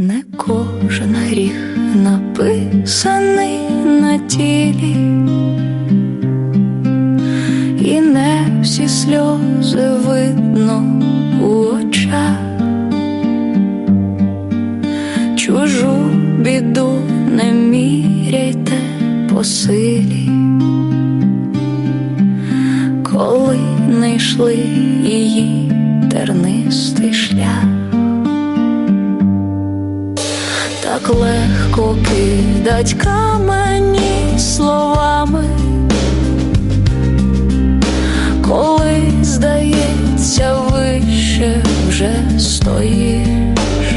Не кожен гріх написаний на тілі, і не всі сльози видно у очах, чужу біду не міряйте по силі, коли не йшли її тернистий шлях. Так легко кидать камені словами, коли здається, вище вже стоїш.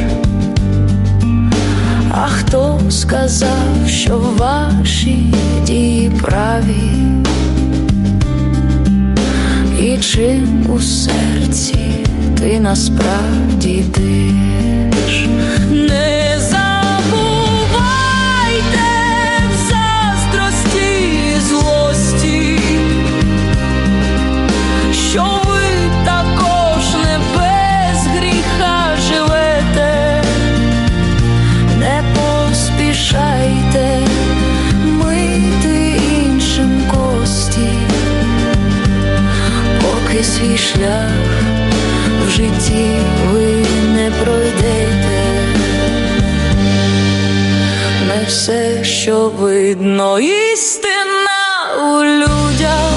А хто сказав, що ваші дії праві, і чим у серці ти насправді йдеш? Свій шлях в житті ви не пройдете. Не все, що видно, істина у людях,